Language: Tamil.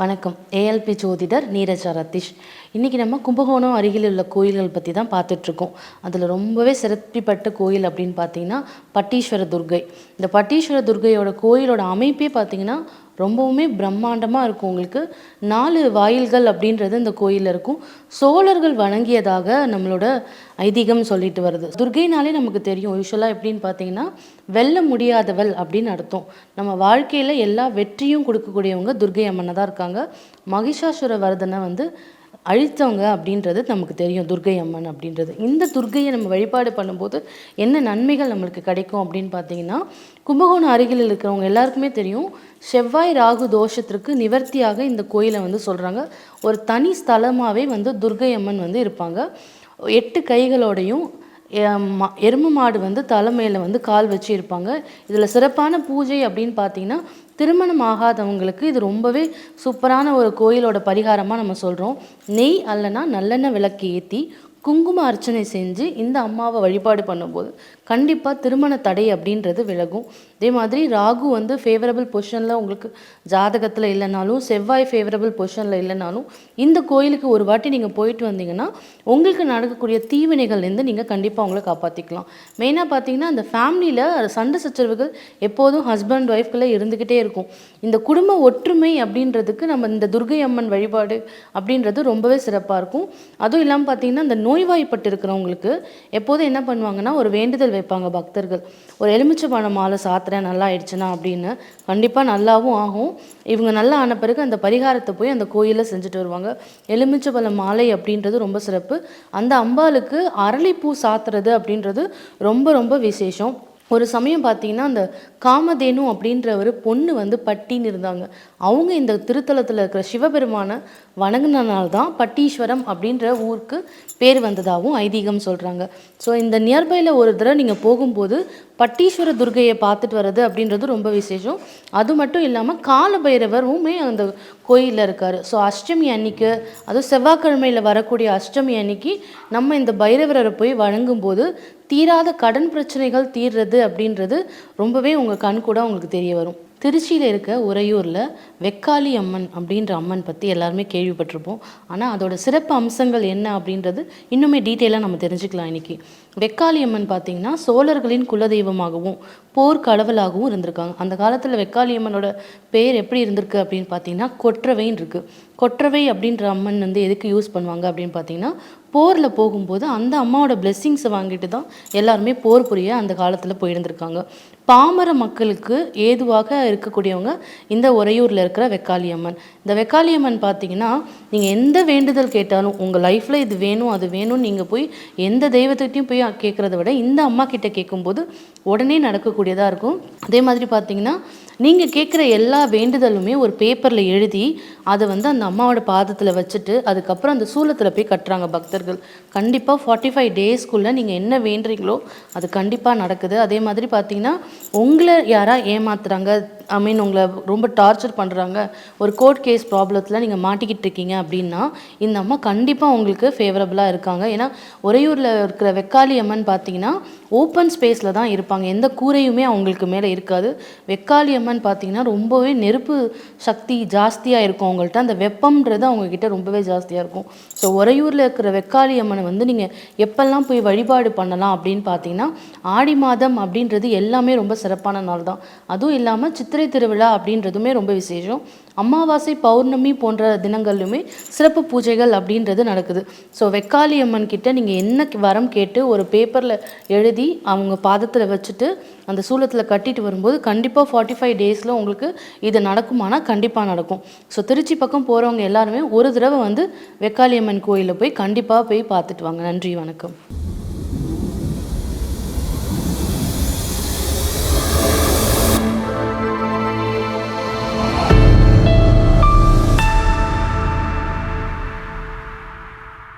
வணக்கம். ஏஎல்பி ஜோதிடர் நீரஜா ரத்தீஷ் இன்றைக்கி நம்ம கும்பகோணம் அருகில் உள்ள கோயில்கள் பற்றி தான் பார்த்துட்ருக்கோம். அதில் ரொம்பவே சிறப்பிப்பட்ட கோயில் அப்படின்னு பார்த்தீங்கன்னா பட்டீஸ்வர துர்க்கை இந்த பட்டீஸ்வர துர்கையோட கோயிலோட அமைப்பே பார்த்தீங்கன்னா ரொம்பவுமே பிரம்மாண்டமாக இருக்கும் உங்களுக்கு. நாலு வாயில்கள் அப்படின்றது இந்த கோயிலில் இருக்கும். சோழர்கள் வணங்கியதாக நம்மளோட ஐதீகம் சொல்லிட்டு வருது. துர்க்கைனாலே நமக்கு தெரியும் யூஸ்வலாக எப்படின்னு பார்த்தீங்கன்னா வெல்ல முடியாதவள் அப்படின்னு அர்த்தம். நம்ம வாழ்க்கையில் எல்லா வெற்றியும் கொடுக்கக்கூடியவங்க துர்கை அம்மனை தான் இருக்காங்க. மகிஷாசுர வரதனை வந்து அழித்தவங்க அப்படின்றது நமக்கு தெரியும் துர்க்கை அம்மன் அப்படின்றது. இந்த துர்க்கையை நம்ம வழிபாடு பண்ணும்போது என்ன நன்மைகள் நம்மளுக்கு கிடைக்கும் அப்படின்னு பார்த்தீங்கன்னா கும்பகோணம் அருகில் இருக்கிறவங்க எல்லாருக்குமே தெரியும் செவ்வாய் ராகு தோஷத்திற்கு நிவர்த்தியாக இந்த கோயிலை வந்து சொல்கிறாங்க ஒரு தனி ஸ்தலமாகவே வந்து துர்க்கை அம்மன் வந்து இருப்பாங்க. எட்டு கைகளோடையும் எரும எருமை மாடு வந்து தலைமையில் வந்து கால் வச்சு இருப்பாங்க. இதில் சிறப்பான பூஜை அப்படின்னு பார்த்தீங்கன்னா திருமணம் ஆகாதவங்களுக்கு இது ரொம்பவே சூப்பரான ஒரு கோயிலோட பரிகாரமாக நம்ம சொல்கிறோம் நெய் அல்லனா நல்லெண்ணெய் விளக்கு ஏற்றி குங்கும அர்ச்சனை செஞ்சு இந்த அம்மாவை வழிபாடு பண்ணும்போது கண்டிப்பாக திருமண தடை அப்படின்றது விலகும். அதே மாதிரி ராகு வந்து ஃபேவரபிள் பொசிஷனில் உங்களுக்கு ஜாதகத்தில் இல்லைனாலும் செவ்வாய் ஃபேவரபிள் பொசிஷனில் இல்லைனாலும் இந்த கோயிலுக்கு ஒரு வாட்டி நீங்கள் போயிட்டு வந்தீங்கன்னா உங்களுக்கு நடக்கக்கூடிய தீவினைகள்லேருந்து நீங்கள் கண்டிப்பாக உங்களை காப்பாற்றிக்கலாம் மெயினாக பார்த்தீங்கன்னா அந்த ஃபேமிலியில் சண்டை சச்சரவுகள் எப்போதும் ஹஸ்பண்ட் ஒய்ஃப்குள்ளே இருந்துக்கிட்டே இருக்கும். இந்த குடும்ப ஒற்றுமை அப்படின்றதுக்கு நம்ம இந்த துர்கை அம்மன் வழிபாடு அப்படின்றது ரொம்பவே சிறப்பாக இருக்கும். அதுவும் இல்லாமல் பார்த்தீங்கன்னா இந்த நோய்வாய்ப்பட்டு இருக்கிறவங்களுக்கு எப்போதும் என்ன பண்ணுவாங்கன்னா ஒரு வேண்டுதல் வைப்பாங்க பக்தர்கள். ஒரு எலுமிச்சைப்பழம் மாலை சாத்துறேன் நல்லா ஆயிடுச்சுன்னா அப்படின்னு கண்டிப்பாக நல்லாவும் ஆகும். இவங்க நல்லா ஆன பிறகு அந்த பரிகாரத்தை போய் அந்த கோயிலில் செஞ்சுட்டு வருவாங்க. எலுமிச்சைப்பழம் மாலை அப்படின்றது ரொம்ப சிறப்பு. அந்த அம்பாளுக்கு அரளிப்பூ சாத்துறது அப்படின்றது ரொம்ப ரொம்ப விசேஷம். ஒரு சமயம் பார்த்தீங்கன்னா அந்த காமதேனு அப்படின்ற ஒரு பொண்ணு வந்து பட்டின்னு இருந்தாங்க. அவங்க இந்த திருத்தலத்தில் இருக்கிற சிவபெருமானை வணங்கினால தான் பட்டீஸ்வரம் அப்படின்ற ஊருக்கு பேர் வந்ததாகவும் ஐதீகம் சொல்கிறாங்க ஸோ இந்த நியர்பையில் ஒரு தடவை நீங்கள் போகும்போது பட்டீஸ்வர துர்கையை பார்த்துட்டு வர்றது அப்படின்றது ரொம்ப விசேஷம். அது மட்டும் இல்லாமல் கால பைரவருமே அந்த கோயிலில் இருக்கார். ஸோ அஷ்டமி அன்னைக்கு அதுவும் செவ்வாய்க்கிழமையில் வரக்கூடிய அஷ்டமி அன்னைக்கு நம்ம இந்த பைரவரை போய் வழங்கும்போது தீராத கடன் பிரச்சனைகள் தீர்றது அப்படின்றது ரொம்பவே உங்கள் கண் கூட உங்களுக்கு தெரிய வரும். திருச்சியில் இருக்க உறையூரில் வெக்காளி அம்மன் அப்படின்ற அம்மன் பற்றி எல்லாருமே கேள்விப்பட்டிருப்போம். ஆனால் அதோட சிறப்பு அம்சங்கள் என்ன அப்படின்றது இன்னுமே டீட்டெயிலாக நம்ம தெரிஞ்சுக்கலாம் இன்னைக்கு. வெக்காளி அம்மன் பார்த்திங்கன்னா சோழர்களின் குலதெய்வமாகவும் போர் கடவுளாகவும் இருந்திருக்காங்க. அந்த காலத்தில் வெக்காளி அம்மனோட பேர் எப்படி இருந்திருக்கு அப்படின்னு பார்த்தீங்கன்னா கொற்றவைன்னு இருக்குது கொற்றவை அப்படின்ற அம்மன் வந்து எதுக்கு யூஸ் பண்ணுவாங்க அப்படின்னு பார்த்தீங்கன்னா போரில் போகும்போது அந்த அம்மாவோட பிளெஸ்ஸிங்ஸை வாங்கிட்டு தான் எல்லாருமே போர் புரிய அந்த காலத்தில் போயிருந்திருக்காங்க. பாமர மக்களுக்கு ஏதுவாக இருக்கக்கூடியவங்க இந்த உறையூரில் இருக்கிற வெக்காளி அம்மன். இந்த வெக்காளி அம்மன் பார்த்தீங்கன்னா நீங்கள் எந்த வேண்டுதல் கேட்டாலும் உங்கள் லைஃப்பில் இது வேணும் அது வேணும்னு நீங்கள் போய் எந்த தெய்வத்துக்கிட்டையும் போய் கேட்குறத விட இந்த அம்மா கிட்ட கேட்கும்போது உடனே நடக்கக்கூடியதாக இருக்கும். அதே மாதிரி பார்த்தீங்கன்னா நீங்கள் கேட்குற எல்லா வேண்டுதலுமே ஒரு பேப்பரில் எழுதி அதை வந்து அந்த அம்மாவோட பாதத்தில் வச்சுட்டு அதுக்கப்புறம் அந்த சூலத்தில் போய் கட்டுறாங்க பக்தர்கள். கண்டிப்பாக ஃபார்ட்டி ஃபைவ் டேஸ்க்குள்ளே நீங்கள் என்ன வேண்டுறீங்களோ அது கண்டிப்பாக நடக்குது. அதே மாதிரி பார்த்தீங்கன்னா உங்களை யாராக ஏமாத்துறாங்க ஐ மீன் உங்களை ரொம்ப டார்ச்சர் பண்ணுறாங்க ஒரு கோர்ட் கேஸ் ப்ராப்ளத்தில் நீங்கள் மாட்டிக்கிட்டு இருக்கீங்க அப்படின்னா இந்த அம்மா கண்டிப்பாக உங்களுக்கு ஃபேவரபுளாக இருக்காங்க. ஏன்னா உறையூரில் இருக்கிற வெக்காளி அம்மன் பார்த்தீங்கன்னா ஓப்பன் ஸ்பேஸில் தான் இருப்பாங்க. எந்த கூரையுமே அவங்களுக்கு மேலே இருக்காது. வெக்காளி அம்மன் பார்த்தீங்கன்னா ரொம்பவே நெருப்பு சக்தி ஜாஸ்தியாக இருக்கும் அவங்கள்ட்ட. அந்த வெப்பம்ன்றது அவங்கக்கிட்ட ரொம்பவே ஜாஸ்தியாக இருக்கும். ஸோ உறையூரில் இருக்கிற வெக்காளி அம்மனை வந்து நீங்கள் எப்பெல்லாம் போய் வழிபாடு பண்ணலாம் அப்படின்னு பார்த்தீங்கன்னா ஆடி மாதம் அப்படின்றது எல்லாமே ரொம்ப சிறப்பான நாள் தான். அதுவும் இல்லாமல் சித்திரை திருவிழா அப்படின்றதுமே ரொம்ப விசேஷம். அமாவாசை பௌர்ணமி போன்ற தினங்கள்லையுமே சிறப்பு பூஜைகள் அப்படின்றது நடக்குது. ஸோ வெக்காளி அம்மன் கிட்ட நீங்கள் என்ன வரம் கேட்டு ஒரு பேப்பரில் எழுதி அவங்க பாதத்தில் வச்சுட்டு அந்த சூலத்தில் கட்டிட்டு வரும்போது கண்டிப்பாக ஃபார்ட்டி ஃபைவ் டேஸில் உங்களுக்கு இது நடக்குமானா கண்டிப்பாக நடக்கும். ஸோ திருச்சி பக்கம் போகிறவங்க எல்லாருமே ஒரு தடவை வந்து வெக்காளி அம்மன் கோயிலில் போய் கண்டிப்பாக போய் பார்த்துட்டு வாங்க. நன்றி வணக்கம்.